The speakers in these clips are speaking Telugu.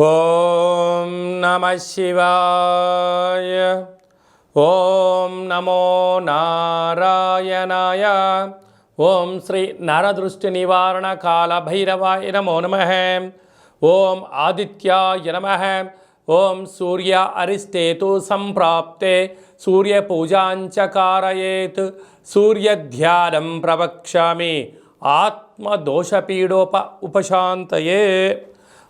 ఓం నమ శివాయ. ఓం నమో నారాయణాయ. ఓం శ్రీ నరదృష్టి నివారణ కాల భైరవాయ నమో నమ. ఓం ఆదిత్యాయ నమ. ఓం సూర్య అరిష్టేతు సంప్రాప్తే. సూర్యపూజాంచ కారయేత్ సూర్యధ్యానం ప్రవక్ష్యామి. ఆత్మదోషపీడోప ఉపశాంతయే.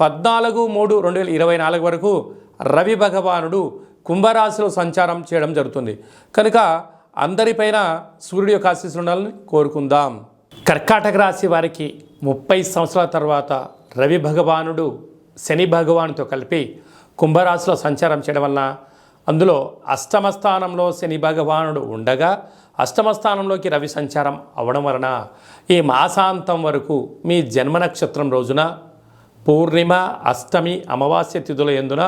పద్నాలుగు మూడు రెండు వేల ఇరవై నాలుగు వరకు రవి భగవానుడు కుంభరాశిలో సంచారం చేయడం జరుగుతుంది. కనుక అందరిపైన సూర్యుడి యొక్క ఆశీస్సులు ఉండాలని కోరుకుందాం. కర్కాటక రాశి వారికి ముప్పై సంవత్సరాల తర్వాత రవి భగవానుడు శని భగవానుతో కలిపి కుంభరాశిలో సంచారం చేయడం వలన అందులో అష్టమ స్థానంలో శని భగవానుడు ఉండగా అష్టమ స్థానంలోకి రవి సంచారం అవడం వలన ఈ మాసాంతం వరకు మీ జన్మ నక్షత్రం రోజున పూర్ణిమ అష్టమి అమావాస్య తిథుల ఎందున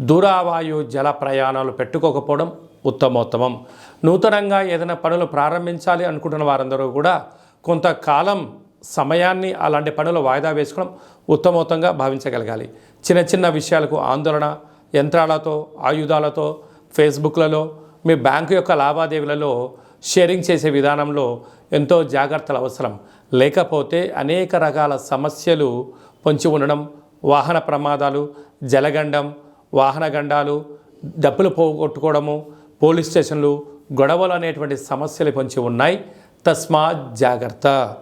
దూరావాయు జల ప్రయాణాలు పెట్టుకోకపోవడం ఉత్తమోత్తమం. నూతనంగా ఏదైనా పనులు ప్రారంభించాలి అనుకుంటున్న వారందరూ కూడా కొంతకాలం సమయాన్ని అలాంటి పనులు వాయిదా వేసుకోవడం ఉత్తమోత్తంగా భావించగలగాలి. చిన్న చిన్న విషయాలకు ఆందోళన యంత్రాలతో ఆయుధాలతో ఫేస్బుక్లలో మీ బ్యాంకు యొక్క లావాదేవీలలో షేరింగ్ చేసే విధానంలో ఎంతో జాగ్రత్తలు అవసరం. లేకపోతే అనేక రకాల సమస్యలు పొంచి ఉండడం వాహన ప్రమాదాలు జలగండం వాహన గండాలు డబ్బులు పోగొట్టుకోవడము పోలీస్ స్టేషన్లు గొడవలు అనేటువంటి సమస్యలు పొంచి ఉన్నాయి. తస్మాత్ జాగ్రత్త.